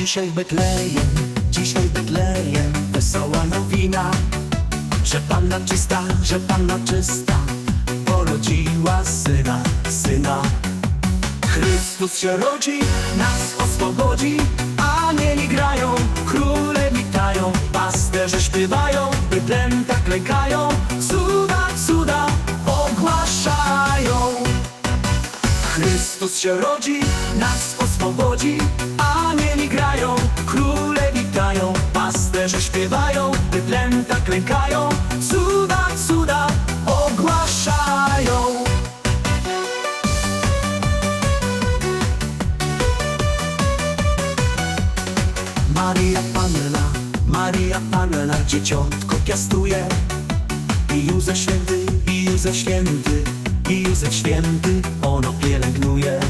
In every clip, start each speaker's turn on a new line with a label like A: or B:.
A: Dzisiaj Betlejem, dzisiaj Betlejem Wesoła nowina Że Panna czysta, że Panna czysta Porodziła syna, syna. Chrystus się rodzi, nas oswobodzi Anieli grają, króle witają Pasterze śpiewają, bydlęta klękają Cuda, cuda ogłaszają. Chrystus się rodzi, nas oswobodzi Anieli grają, króle witają Pasterze śpiewają, bydlęta klękają Cuda, cuda ogłaszają. Maria Panna, Maria Panna Dzieciątko piastuje. I Józef Święty, i Józef Święty I Józef Święty ono pielęgnuje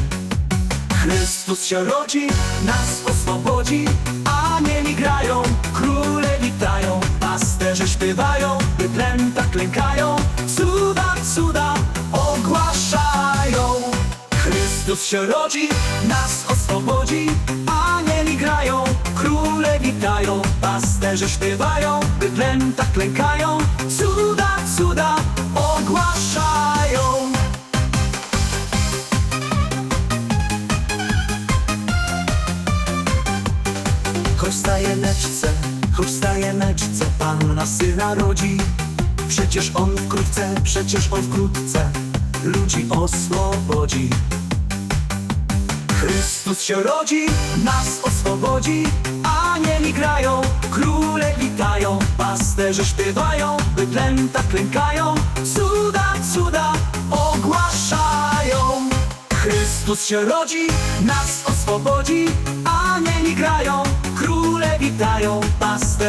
A: Chrystus się rodzi, nas oswobodzi Anieli grają, króle witają Pasterze śpiewają, bydlęta klękają Cuda, cuda ogłaszają. Chrystus się rodzi, nas oswobodzi Anieli grają, króle witają Pasterze śpiewają, bydlęta klękają Cuda, cuda ogłaszają Choć staje meczce, choć staje meczce Panna syna rodzi. Przecież on wkrótce, przecież on wkrótce Ludzi oswobodzi. Chrystus się rodzi, nas oswobodzi Anieli grają, króle witają Pasterze śpiewają, bydlęta klękają Cuda, cuda ogłaszają. Chrystus się rodzi, nas oswobodzi Anieli grają, króle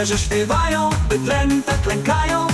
A: Pasterze śpiewają, bydlęta klękają